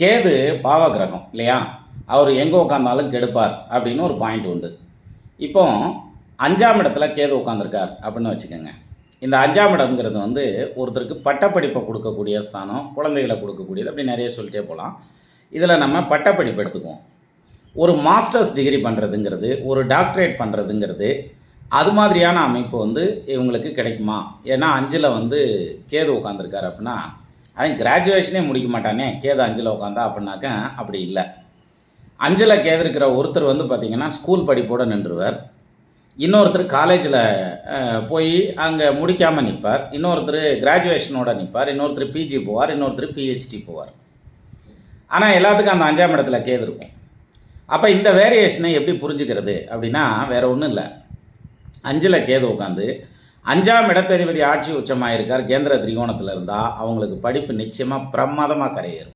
கேது பாவகிரகம் இல்லையா? அவர் எங்கே உட்காந்தாலும் கெடுப்பார் அப்படின்னு ஒரு பாயிண்ட் உண்டு. இப்போ அஞ்சாம் இடத்துல கேது உட்காந்துருக்கார் அப்படின்னு வச்சுக்கோங்க. இந்த அஞ்சாம் இடம்ங்கிறது வந்து ஒருத்தருக்கு பட்டப்படிப்பை கொடுக்கக்கூடிய ஸ்தானம் குழந்தைகளை கொடுக்கக்கூடியது அப்படி நிறைய சொல்லிட்டே போகலாம் இதில் நம்ம பட்டப்படிப்பு எடுத்துக்குவோம். ஒரு மாஸ்டர்ஸ் டிகிரி பண்ணுறதுங்கிறது ஒரு டாக்டரேட் பண்ணுறதுங்கிறது அது மாதிரியான அமைப்பு வந்து இவங்களுக்கு கிடைக்குமா? ஏன்னா அஞ்சில் வந்து கேது உட்காந்துருக்காரு அப்படின்னா அவன் கிராஜுவேஷனே முடிக்க மாட்டானே. கேது அஞ்சில் உட்காந்தா அப்படின்னாக்க அப்படி இல்லை. அஞ்சில் கேது இருக்கிற ஒருத்தர் வந்து பார்த்திங்கன்னா ஸ்கூல் படிப்போடு நின்றுவர். இன்னொருத்தர் காலேஜில் போய் அங்கே முடிக்காமல் நிற்பார். இன்னொருத்தர் கிராஜுவேஷனோட நிற்பார். இன்னொருத்தர் பிஜி போவார். இன்னொருத்தர் பிஹெச்டி போவார். ஆனால் எல்லாத்துக்கும் அந்த அஞ்சாம் இடத்துல கேது இருக்கும். அப்போ இந்த வேரியேஷனை எப்படி புரிஞ்சுக்கிறது அப்படின்னா வேறு ஒன்றும் இல்லை. அஞ்சில் கேது உட்காந்து அஞ்சாம் இடத்ததிபதி ஆட்சி உச்சமாக இருக்கார் கேந்திர திரிகோணத்தில் இருந்தால் அவங்களுக்கு படிப்பு நிச்சயமாக பிரமாதமாக கரையேறும்.